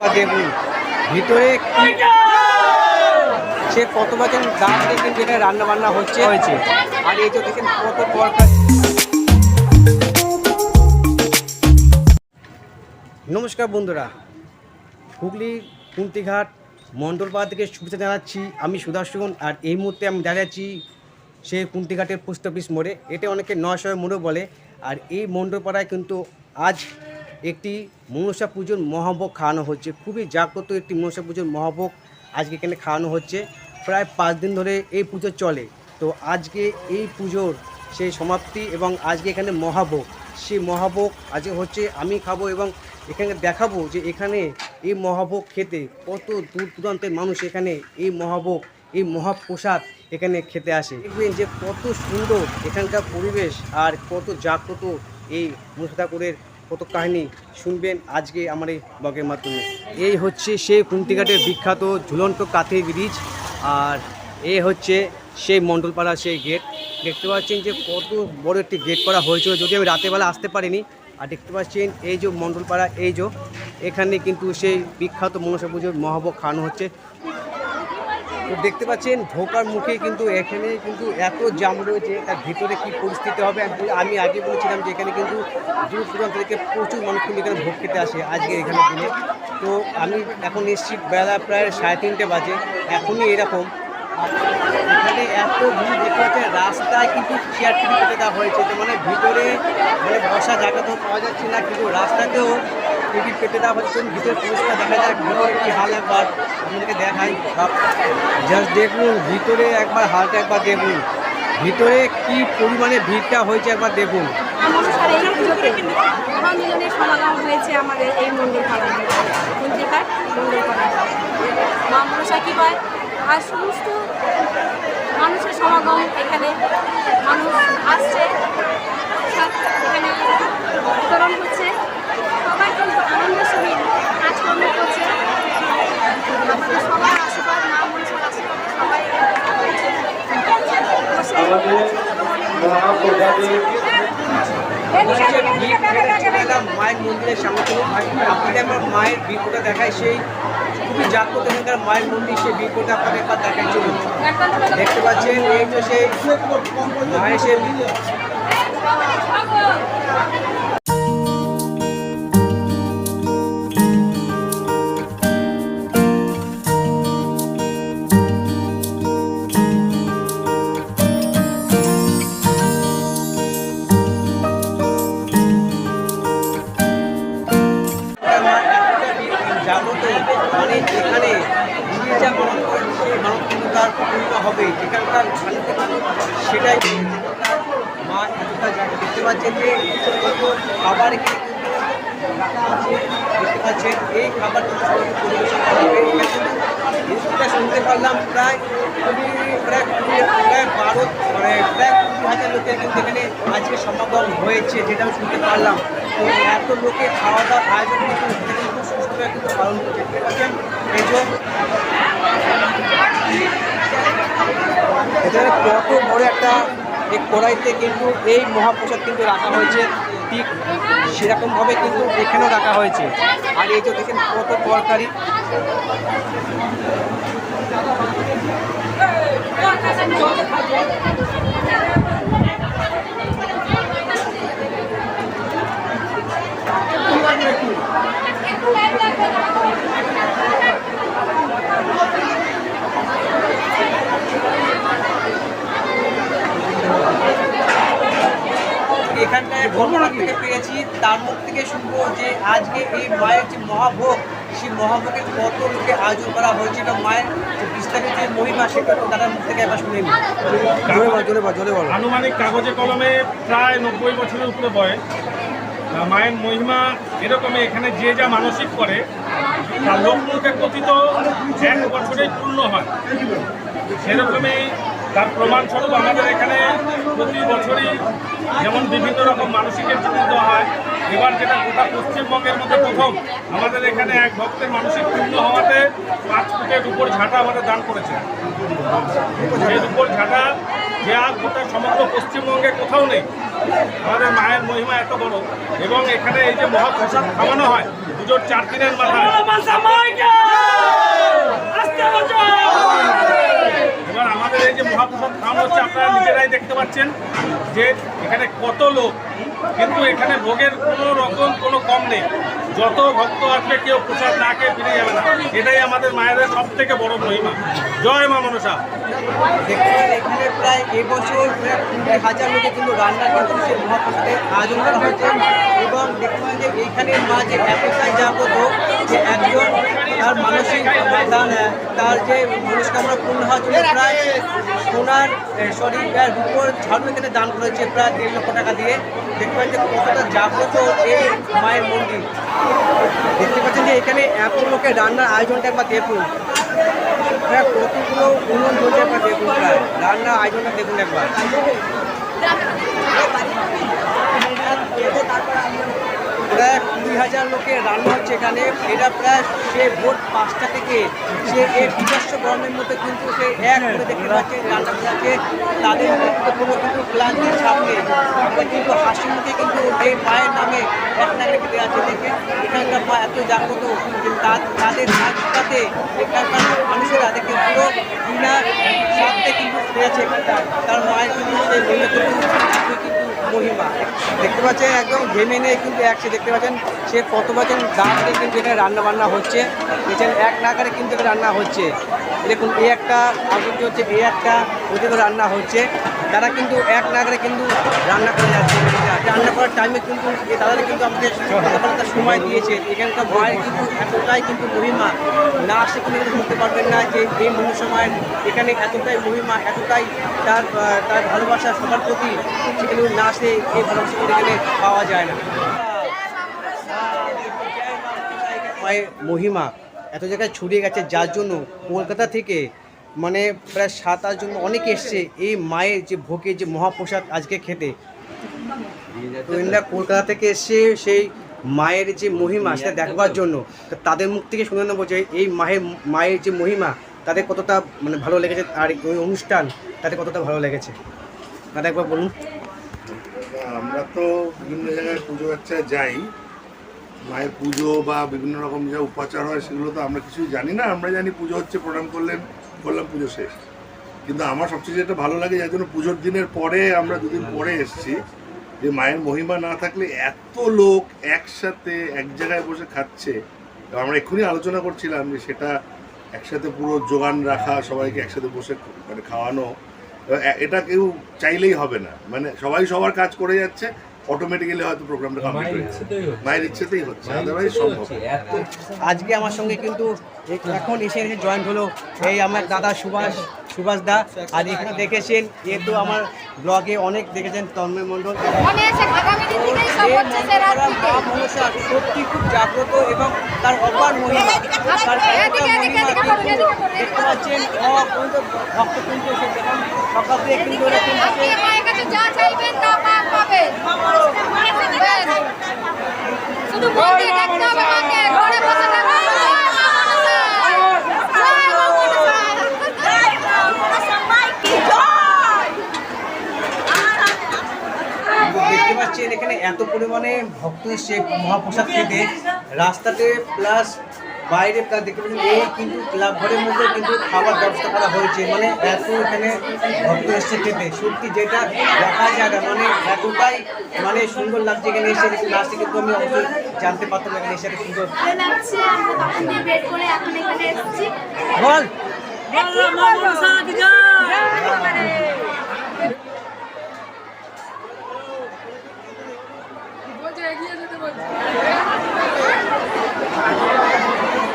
ভিতরে কি সে কত বছর কিন্তু এখানে রান্না বান্না হচ্ছে? হয়েছে। আর এই যে দেখেন কত তরকারি নমস্কার বন্ধুরা। হুগলি কুন্তিঘাট মণ্ডলপাড়া থেকে শুভেচ্ছা জানাচ্ছি। আমি সুদর্শন আর এই মুহূর্তে আমি দাঁড়াচ্ছি সে কুন্তিঘাটের পোস্ট অফিস মোড়ে। এটা অনেকে নশয় মোড়ও বলে। আর এই মণ্ডলপাড়ায় কিন্তু আজ একটি মনসা পুজোর মহাভোগ খাওয়ানো হচ্ছে। খুবই জাগ্রত একটি মনসা পুজোর মহাভোগ আজকে এখানে খাওয়ানো হচ্ছে। প্রায় পাঁচ দিন ধরে এই পুজো চলে। তো আজকে এই পুজোর সেই সমাপ্তি এবং আজকে এখানে মহাভোগ। সেই মহাভোগ আজকে হচ্ছে আমি খাব এবং এখানে দেখাবো যে এখানে এই মহাভোগ খেতে কত দূর দূরান্তের মানুষ এখানে এই মহাভোগ, এই মহাপ্রসাদ এখানে খেতে আসে। দেখবেন যে কত সুন্দর এখানকার পরিবেশ আর কত জাগ্রত এই মনসা ঠাকুরের কত কাহিনী শুনবেন আজকে আমার এই ব্লগের মাধ্যমে। এই হচ্ছে সেই কুন্তিঘাটের বিখ্যাত ঝুলন্ত কাঠের ব্রিজ, আর এ হচ্ছে সেই মণ্ডলপাড়া সেই গেট দেখতে পাচ্ছেন যে কত বড় একটি গেট করা হয়েছিল যদি আমি রাতেরবেলা আসতে পারিনি। আর দেখতে পাচ্ছেন এই যে মণ্ডলপাড়া, এই যে এখানে কিন্তু সেই বিখ্যাত মনসা পুজোর মহাভোগ খাওয়ানো হচ্ছে। তো দেখতে পাচ্ছেন ঢোকার মুখে কিন্তু এখানে কিন্তু এত জাম রয়েছে, তার ভিতরে কি পরিস্থিতি হবে আমি- আগে বলেছিলাম যে এখানে কিন্তু দূর দূরান্ত থেকে প্রচুর মানুষ কিন্তু এখানে ভোগ খেতে আসে আজকে এখানে দিনে। তো আমি এখন নিশ্চিত বেলা প্রায় সাড়ে তিনটে বাজে, এখনই এরকম। এখানে এত ভিড় দেখতে পাচ্ছেন, রাস্তায় কিন্তু চেয়ার টিভি কেটে দেওয়া হয়েছে। তো মানে ভিতরে মানে বসা জায়গা তো পাওয়া যাচ্ছে না, কিন্তু রাস্তাতেও টিকিট কেটে দেওয়া হচ্ছে ভিতরে পরিষ্কার দেখা যায় ভিতরে কি হাল একবার আপনাদেরকে দেখাই। জাস্ট দেখুন, ভিতরে একবার হালটা একবার দেখুন। ভিতরে কি পরিমাণে ভিড়টা হয়েছে একবার দেখুন। আমাদের এই মন্দির মন্দির মা মনসা কী হয়? আর সমস্ত মানুষের সমাগম এখানে মানুষ আসছে এখানে বিতরণ হচ্ছে। সবাই কিন্তু আনন্দের সহিত কাজকর্ম করছে। আমাদের সবার আশীর্বাদ মা মনসার আশীর্বাদ সবাই মায়ের মন্দিরের সামনে আপনাদের আমার মায়ের ভিড়টা দেখায় সেই খুবই জাগ্রত এখানকার মায়ের মন্দির সেই করতে আপনাদের একবার দেখাই চলুন দেখতে পাচ্ছেন এই তো সেই মায়ের সেই মানে এখানে যে যা মানত করেন সেই মানত তার পূর্ণ হবে এখানকার শান্তি সেটাই মা এতটা দেখতে পাচ্ছেন যে খাবার দেখতে পাচ্ছেন এই খাবার কিন্তু পরিবেশন করা হবে। এটা শুনতে পারলাম প্রায় প্রায় প্রায় বারো মানে প্রায় কুড়ি হাজার লোকের কিন্তু এখানে আজকে সমাগম হয়েছে যেটা আমি শুনতে পারলাম। এত লোকের খাওয়া দাওয়ার আয়োজন কিন্তু করছে দেখতে পাচ্ছেন এখানে কত বড় একটা এই কড়াইতে কিন্তু এই মহাপ্রসাদ কিন্তু রাখা হয়েছে। ঠিক সেরকমভাবে কিন্তু এখানেও রাখা হয়েছে। আর এই যে দেখেন কত তরকারি। ভ্রমণ থেকে পেয়েছি তার মুখ থেকে শুনব যে আজকে এই মায়ের যে মহাভোগ সেই মহাভোগের কত লোকে আয়োজন করা হয়েছে। এবং মায়ের যে বিস্তারিত যে মহিমা সেটা তো তার মুখ থেকে একবার শুনে আনুমানিক কাগজে কলমে প্রায় নব্বই বছরের উপরে বয়স। মায়ের মহিমা এরকমই এখানে যে যা মানসিক করে তার লোকমুখে কথিত এক বছরেই পূর্ণ হয়। সেরকমই তার প্রমাণস্বরূপ আমাদের এখানে প্রতি বছরই যেমন বিভিন্ন রকম মানসিকের চিঠি দেওয়া হয়, এবার যেটা গোটা পশ্চিমবঙ্গের মধ্যে প্রথম, আমাদের এখানে এক ভক্তের মানসিক পূর্ণ হওয়াতে পাঁচ ফুটের উপর ঝাঁটা আমাদের দান করেছে। এর উপর ঝাঁটা যে আর গোটা সমগ্র পশ্চিমবঙ্গে কোথাও নেই, আমাদের মায়ের মহিমা এত বড়। এবং এখানে এই যে মহাপ্রসাদ খাওয়ানো হয়, পুজোর চার দিনের মাথায়। এবার আমাদের এই যে মহাপ্রসাদ ধাম হচ্ছে, আপনারা নিজেরাই দেখতে পাচ্ছেন যে এখানে কত লোক। কিন্তু এখানে ভোগের কোনো রকম কোনো কম নেই। যত ভক্ত আসবে, কেউ প্রসাদ না খেয়ে ফিরে যাবে না। এটাই আমাদের মায়েদের সব থেকে বড় মহিমা। জয় মা মনসা। এখানে প্রায় এবছর হাজার কিন্তু রান্না এবং দেখতে যে এইখানে মা যে এতটাই যাবত যে একজন তার মানসিক তার যে মনস্কামনা পূর্ণ হওয়ার জন্য প্রায় সোনার সরি প্রায় রূপোর ঝাড়ু এখানে দান করেছে, প্রায় দেড় লক্ষ টাকা দিয়ে। দেখতে পাচ্ছেন কতটা জাগ্রত এই মায়ের মন্দির। দেখতে পাচ্ছেন যে এখানে এত লোকের রান্নার আয়োজনটা একবার দেখুন। প্রায় কতগুলো উনুন চলছে একবার দেখুন প্রায়। রান্নার আয়োজনটা দেখুন একবার প্রায় লোকের রান্না হচ্ছে এখানে। এটা প্রায় সে ভোট পাঁচটা থেকে সে এই নিজস্ব গরমের মধ্যে কিন্তু সে এক করে দেখতে পাচ্ছে রান্না করাচ্ছে তাদের কোনো কিন্তু ক্লান্তির নেই। কিন্তু হাসি মুখে কিন্তু এই মায়ের নামে এক নাগরে আছে। দেখে এখানকার মা এত জাগ্রত তাদের নাচটাতে এখানকার মানুষেরা দেখে পুরো বিনা স্বার্থে কিন্তু এখানকার তার মায়ের কিন্তু সেই কিন্তু মহিমা। দেখতে পাচ্ছেন একদম ঘেমে নেই কিন্তু এক সে দেখতে পাচ্ছেন সে কত পাচ্ছেন দিয়ে কিন্তু এখানে রান্না বান্না হচ্ছে। দেখছেন এক নাগারে কিন্তু এখানে রান্না হচ্ছে। দেখুন, এই একটা আগুনটি হচ্ছে, এই একটা ওদিকে রান্না হচ্ছে। তারা কিন্তু এক নাগারে কিন্তু রান্না করে যাচ্ছে। রান্না করার টাইমে কিন্তু দাদারা কিন্তু আমাদের সময় দিয়েছে। এখানকার মায়ের কিন্তু এতটাই কিন্তু মহিমা, না আসলে কিন্তু বুঝতে পারবেন না যে এই মনুষ্যমায়ের এখানে এতটাই মহিমা, এতটাই তার তার ভালোবাসা সবার প্রতি, সেখানে না আসলে এই ভালোবাসা এখানে পাওয়া যায় না। মায়ের মহিমা, এত জায়গায় ছড়িয়ে গেছে যার জন্য কলকাতা থেকে মানে প্রায় সাত, আট জন অনেকে এসছে এই মায়ের যে ভোগের যে মহাপ্রসাদ আজকে খেতে। তো কলকাতা থেকে এসে সেই মায়ের যে মহিমা সেটা দেখবার জন্য তাদের মুখ থেকে শুনে নেব যে এই মায়ের মায়ের যে মহিমা, তাদের কতটা মানে ভালো লেগেছে, আর ওই অনুষ্ঠান তাদের কতটা ভালো লেগেছে? দাদা একবার বলুন। আমরা তো বিভিন্ন জায়গায় পুজো আচ্ছায় যাই, মায়ের পুজো বা বিভিন্ন রকম যা উপাচার হয় সেগুলো তো আমরা কিছুই জানি না, আমরা জানি পুজো হচ্ছে প্রণাম করলেন, করলাম পুজো শেষ। কিন্তু আমার সবচেয়ে যেটা ভালো লাগে যার জন্য পুজোর দিনের পরে আমরা দুদিন পরে এসেছি যে মায়ের মহিমা না থাকলে এত লোক একসাথে এক জায়গায় বসে খাচ্ছে। আমরা এক্ষুনি আলোচনা করছিলাম যে সেটা একসাথে পুরো যোগান রাখা সবাইকে একসাথে বসে মানে খাওয়ানো এটা কেউ চাইলেই হবে না। মানে সবাই সবার কাজ করে যাচ্ছে অটোমেটিক্যালি হয়তো প্রোগ্রামটা কমপ্লিট হয়ে যাচ্ছে মায়ের ইচ্ছেতেই হচ্ছে আদারওয়াইজ সম্ভব না। আজকে আমার সঙ্গে কিন্তু এখন এসে এসে জয়েন্ট হলো। এই আমার দাদা সুভাষ সুভাষ দা আর এখানে দেখেছেন এ তো আমার ব্লগে অনেক দেখেছেন তন্ময় মণ্ডল মনে সত্যি খুব জাগ্রত এবং তার অপার মহিমা তার দেখতে পাচ্ছেন সকাল থেকে কিন্তু। শুধু মন দেখতে হবে ঘরে বসে থাকতে হবে। জয় মা মনসা। জয় মা মনসা। দেখতে পাচ্ছেন এখানে এত পরিমাণে ভক্ত এসছে মহাপ্রসাদ খেতে রাস্তাতে প্লাস বাইরে প্লাস দেখতে পাচ্ছেন এই কিন্তু ক্লাব ঘরের মধ্যে কিন্তু খাবার ব্যবস্থা করা হয়েছে মানে এত এখানে ভক্ত এসছে খেতে সত্যি যেটা দেখা যায় না মানে এতটাই মানে সুন্দর লাগছে এখানে এসে লাস্টে কিন্তু আমি অবশ্যই জানতে পারতাম এখানে এসে সুন্দর ভালো লাগছে আমরা তখন দিয়ে বের করে এখন এখানে এসেছি বল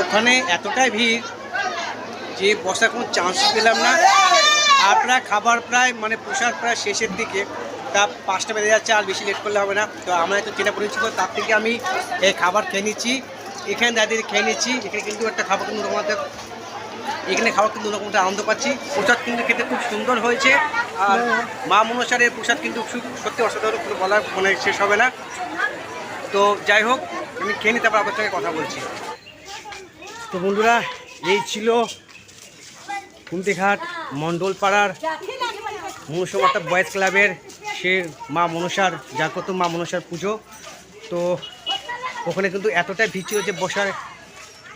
ওখানে এতটাই ভিড় যে বসার কোনো চান্স পেলাম না। প্রায় খাবার প্রায় মানে প্রসাদ প্রায় শেষের দিকে। তা পাঁচটা বেজে যাচ্ছে, আর বেশি লেট করলে হবে না। তো আমরা একটু চেনা পরিচিত তার থেকে আমি এই খাবার খেয়ে নিচ্ছি। এখানে দাঁড়িয়ে খেয়ে নিচ্ছি। এখানে কিন্তু একটা খাবার কিন্তু তোমাদের এখানে খাবার কিন্তু রকমটা আনন্দ পাচ্ছি। প্রসাদ কিন্তু খেতে খুব সুন্দর হয়েছে। আর মা মনসারের প্রসাদ কিন্তু সত্যি অসাধারণ কোনো বলার মানে শেষ হবে না। তো যাই হোক, আমি খেয়ে নিতে তারপর আপনার সঙ্গে কথা বলছি। তো বন্ধুরা, এই ছিল কুন্তিঘাট মণ্ডলপাড়ার মনসমাতা বয়েজ ক্লাবের সে মা মনসার জাগ্রত মা মনসার পুজো। তো ওখানে কিন্তু এতটাই ভিড় ছিল যে বসার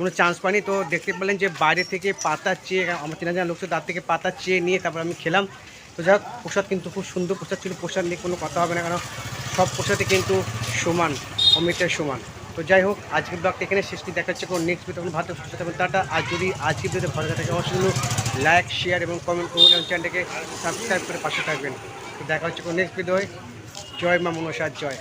কোনো চান্স পাইনি। তো দেখতে পেলেন যে বাইরে থেকে পাতা চেয়ে, আমার চেনা জানা লোক তার থেকে পাতা চেয়ে নিয়ে তারপর আমি খেলাম। তো যাক প্রসাদ কিন্তু খুব সুন্দর প্রসাদ ছিল। প্রসাদ নিয়ে কোনো কথা হবে না, কারণ সব প্রসাদই কিন্তু সমান, অমৃতের সমান। তো যাই হোক, আজকের ব্লগটা এখানে শেষটি দেখা যাচ্ছে কোনো নেক্সট ভিডিও ভালো সুস্থ থাকবেন টাটা। আর যদি আজকের ভিডিওতে ভালো থাকে অবশ্যই লাইক শেয়ার এবং কমেন্ট করুন এবং চ্যানেলটাকে সাবস্ক্রাইব করে পাশে থাকবেন। তো দেখা হচ্ছে কোনো নেক্সট ভিডিও জয় মা মনসার জয়।